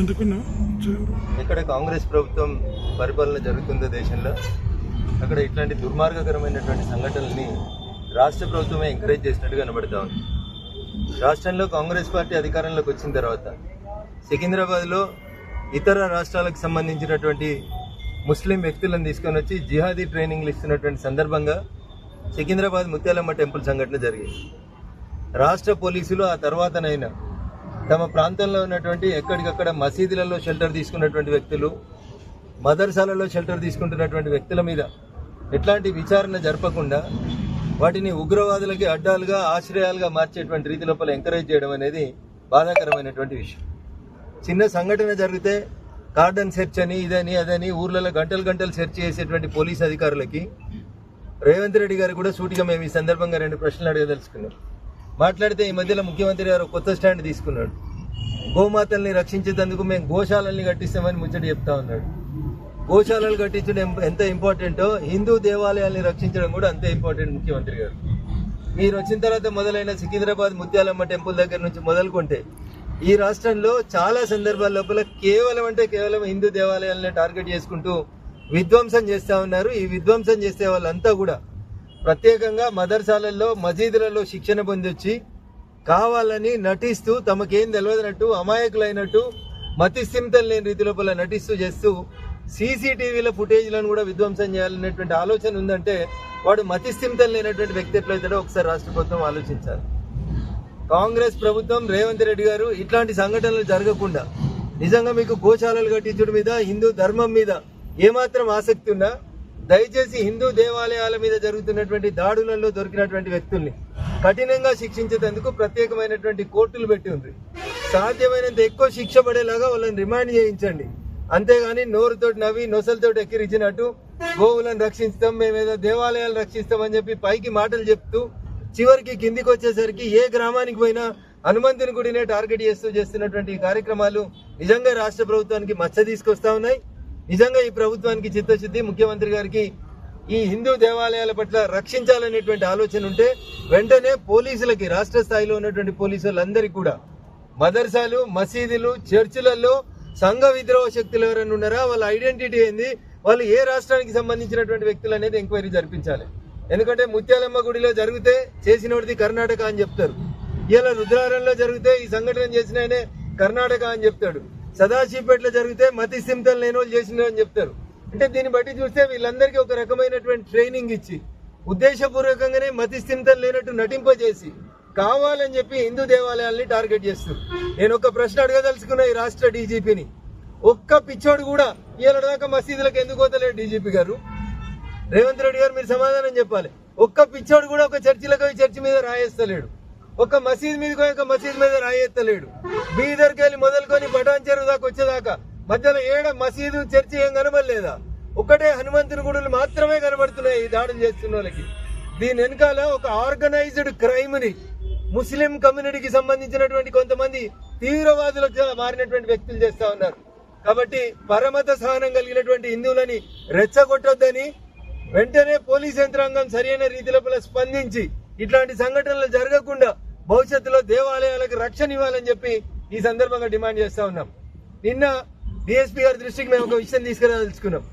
ఎందుకన్నా ఎక్కడ కాంగ్రెస్ ప్రభుత్వం పరిపాలన జరుగుతుందో దేశంలో అక్కడ ఇట్లాంటి దుర్మార్గకరమైనటువంటి సంఘటనల్ని రాష్ట్ర ప్రభుత్వమే ఎంకరేజ్ చేసినట్టు కనబడతా ఉంది. రాష్ట్రంలో కాంగ్రెస్ పార్టీ అధికారంలోకి వచ్చిన తర్వాత సికింద్రాబాద్లో ఇతర రాష్ట్రాలకు సంబంధించినటువంటి ముస్లిం వ్యక్తులను తీసుకొని వచ్చి జిహాదీ ట్రైనింగ్లు ఇస్తున్నటువంటి సందర్భంగా సికింద్రాబాద్ ముత్యాలమ్మ టెంపుల్ సంఘటన జరిగింది. రాష్ట్ర పోలీసులు ఆ తర్వాతనైనా తమ ప్రాంతంలో ఉన్నటువంటి ఎక్కడికక్కడ మసీదులలో షెల్టర్ తీసుకున్నటువంటి వ్యక్తులు మదర్సాలలో షెల్టర్ తీసుకుంటున్నటువంటి వ్యక్తుల మీద ఎట్లాంటి విచారణ జరపకుండా వాటిని ఉగ్రవాదులకి అడ్డాలుగా ఆశ్రయాలుగా మార్చేటువంటి రీతి లోపల ఎంకరేజ్ చేయడం అనేది బాధాకరమైనటువంటి విషయం. చిన్న సంఘటన జరిగితే కార్డన్ సెర్చ్ అని ఇదని అదని ఊర్లలో గంటలు గంటలు సెర్చ్ చేసేటువంటి పోలీస్ అధికారులకి రేవంత్ రెడ్డి గారు కూడా సూటిగా మేము ఈ సందర్భంగా రెండు ప్రశ్నలు అడగదలుచుకున్నాం. మాట్లాడితే ఈ మధ్యలో ముఖ్యమంత్రి గారు కొత్త స్టాండ్ తీసుకున్నాడు. గోమాతల్ని రక్షించేందుకు మేము గోశాలల్ని కట్టిస్తామని ముచ్చట చెప్తా ఉన్నాడు. గోశాలలు కట్టించడం ఎంత ఇంపార్టెంటో హిందూ దేవాలయాల్ని రక్షించడం కూడా అంతే ఇంపార్టెంట్ ముఖ్యమంత్రి గారు. మీరు వచ్చిన తర్వాత మొదలైన సికింద్రాబాద్ ముత్యాలమ్మ టెంపుల్ దగ్గర నుంచి మొదలుకుంటే ఈ రాష్ట్రంలో చాలా సందర్భాల లోపల కేవలం అంటే కేవలం హిందూ దేవాలయాలను టార్గెట్ చేసుకుంటూ విధ్వంసం చేస్తూ ఉన్నారు. ఈ విధ్వంసం చేసే వాళ్ళంతా కూడా ప్రత్యేకంగా మదర్సాలలో మసీదులలో శిక్షణ పొందొచ్చి కావాలని నటిస్తూ తమకేం తెలియదన్నట్టు అమాయకులైనట్టు మతిస్థిమితం లేని రీతి లోపల నటిస్తూ చేస్తూ సీసీటీవీల ఫుటేజ్లను కూడా విధ్వంసం చేయాలనేటువంటి ఆలోచన ఉందంటే వాడు మతిస్థిమితం లేనటువంటి వ్యక్తి ఎట్లయితాడో ఒకసారి రాష్ట్ర ప్రభుత్వం ఆలోచించాలి. కాంగ్రెస్ ప్రభుత్వం రేవంత్ రెడ్డి గారు ఇట్లాంటి సంఘటనలు జరగకుండా నిజంగా మీకు గోశాలలు కట్టించడం మీద హిందూ ధర్మం మీద ఏమాత్రం ఆసక్తి ఉన్నా దయచేసి హిందూ దేవాలయాల మీద జరుగుతున్నటువంటి దాడులలో దొరికినటువంటి వ్యక్తుల్ని కఠినంగా శిక్షించేందుకు ప్రత్యేకమైనటువంటి కోర్టులు పెట్టి ఉంది. సాధ్యమైనంత ఎక్కువ శిక్ష పడేలాగా వాళ్ళని రిమాండ్ చేయించండి. అంతేగాని నోరుతోటి నవ్వి నొసలతోటి ఎక్కిరించినట్టు గోవులను రక్షిస్తాం మేమేదో దేవాలయాలు రక్షిస్తాం అని చెప్పి పైకి మాటలు చెప్తూ చివరికి కిందికి వచ్చేసరికి ఏ గ్రామానికి పోయినా హనుమంతుని గుడినే టార్గెట్ చేస్తూ చేస్తున్నటువంటి కార్యక్రమాలు నిజంగా రాష్ట్ర ప్రభుత్వానికి మచ్చ తీసుకొస్తా ఉన్నాయి. నిజంగా ఈ ప్రభుత్వానికి చిత్తశుద్ధి ముఖ్యమంత్రి గారికి ఈ హిందూ దేవాలయాల పట్ల రక్షించాలనేటువంటి ఆలోచన ఉంటే వెంటనే పోలీసులకి రాష్ట్ర స్థాయిలో ఉన్నటువంటి పోలీసులందరికీ కూడా మదర్సాలు మసీదులు చర్చిలలో సంఘ విద్రోహ శక్తులు ఎవరైనా ఉన్నారా? వాళ్ళ ఐడెంటిటీ ఏంది? వాళ్ళు ఏ రాష్ట్రానికి సంబంధించినటువంటి వ్యక్తులు అనేది ఎంక్వైరీ జరిపించాలి. ఎందుకంటే ముత్యాలమ్మ గుడిలో జరిగితే చేసినోడిది కర్ణాటక అని చెప్తారు. ఇలా రుద్రారంలో జరిగితే ఈ సంఘటన చేసిన కర్ణాటక అని చెప్తాడు. సదాశివపేటలో జరిగితే మతి సింతం లేని వాళ్ళు చేసిన అని చెప్తారు. అంటే దీన్ని బట్టి చూస్తే వీళ్ళందరికీ ఒక రకమైనటువంటి ట్రైనింగ్ ఇచ్చి ఉద్దేశపూర్వకంగానే మతి స్థిమితం లేనట్టు నటింపజేసి కావాలని చెప్పి హిందూ దేవాలయాల్ని టార్గెట్ చేస్తారు నేను ఒక ప్రశ్న అడగదలుచుకున్న ఈ రాష్ట్ర డీజీపీని. ఒక్క పిచ్చోడు కూడా ఇవాళ దాకా మసీదులకు ఎందుకు పోతలేడు డీజీపీ గారు? రేవంత్ రెడ్డి గారు మీరు సమాధానం చెప్పాలి. ఒక్క పిచ్చోడు కూడా ఒక చర్చిలకు చర్చి మీద రాయేస్తలేడు. ఒక మసీద్ మీద ఒక మసీద్ మీద రాయెత్తలేడు. బీదర్కి వెళ్ళి మొదలుకొని బటాన్ చెరువు దాకా వచ్చేదాకా మధ్యలో ఏడ మసీదు చర్చి ఏం కనబడలేదా? ఒకటే హనుమంతుని గుడులు మాత్రమే కనబడుతున్నాయి ఈ దాడులు చేస్తున్న వాళ్ళకి. దీని వెనకాల ఒక ఆర్గనైజ్డ్ క్రైమ్ని ముస్లిం కమ్యూనిటీకి సంబంధించినటువంటి కొంతమంది తీవ్రవాదులకు మారినటువంటి వ్యక్తులు చేస్తా ఉన్నారు. కాబట్టి పరమత సహనం కలిగినటువంటి హిందువులని రెచ్చగొట్టొద్దని వెంటనే పోలీస్ యంత్రాంగం సరైన రీతిలో స్పందించి ఇట్లాంటి సంఘటనలు జరగకుండా భవిష్యత్తులో దేవాలయాలకు రక్షణ ఇవ్వాలని చెప్పి ఈ సందర్భంగా డిమాండ్ చేస్తా ఉన్నాం. నిన్న డిఎస్పీ గారి దృష్టికి మేము ఒక విషయం తీసుకురాదలుచుకున్నాం.